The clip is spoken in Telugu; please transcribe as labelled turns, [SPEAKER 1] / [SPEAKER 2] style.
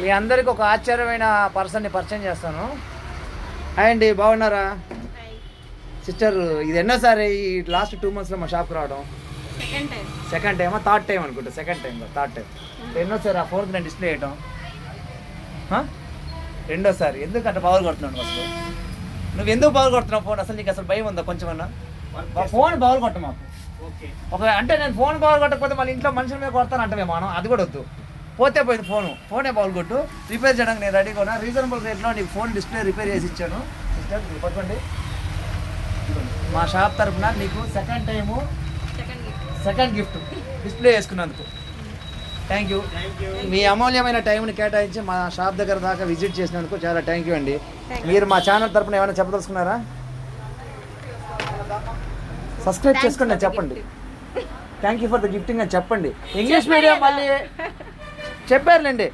[SPEAKER 1] మీ అందరికి ఒక ఆశ్చర్యమైన పర్సన్ని పరిచయం చేస్తాను. హాయ్ అండి బాగున్నారా? సిస్టర్ ఇది ఎన్నోసారి ఈ లాస్ట్ టూ మంత్స్లో మా షాప్కి రావడం.
[SPEAKER 2] సెకండ్ టైం
[SPEAKER 1] సెకండ్ టైమా థర్డ్ టైం అనుకుంటా సెకండ్ టైం థర్డ్ టైం ఎన్నోసారి ఆ ఫోన్కి నేను డిస్ప్లే చేయటం హ? రెండోసారి ఎందుకు అట్లా పవర్ కొడుతున్నాను అసలు? నువ్వు ఎందుకు పవర్ కొడుతున్నావు ఫోన్? అసలు నీకు అసలు భయం ఉందా కొంచెమన్నా? ఫోన్ పవర్ కొట్ట మాకు ఒక అంటే నేను ఫోన్ పవర్ కొట్టకపోతే మళ్ళీ ఇంట్లో మనుషుల మీద కొడతాను అంటే మనం అది కూడా వద్దు. పోతే పోయింది ఫోను. ఫోనే పవర్ కొట్టు. రిపేర్ చేయడానికి నేను రెడీగా ఉన్నా రీజనబుల్ రేట్లో నీకు ఫోన్ డిస్ప్లే రిపేర్ చేసి ఇచ్చాను. సిస్టర్ మీరు పట్టుకోండి. మా షాప్ తరపున నీకు second time
[SPEAKER 2] second gift
[SPEAKER 1] display చేసుకున్నందుకు. థ్యాంక్ యూ మీ అమూల్యమైన టైంని కేటాయించి మా షాప్ దగ్గర దాకా విజిట్ చేసినందుకు చాలా థ్యాంక్ యూ అండి. మీరు మా ఛానల్ తరపున ఏమైనా చెప్పదలుచుకున్నారా? సబ్స్క్రైబ్ చేసుకోండి చెప్పండి. Thank you for the gifting అని చెప్పండి. ఇంగ్లీష్ మీడియం మళ్ళీ చెప్పారులేండి.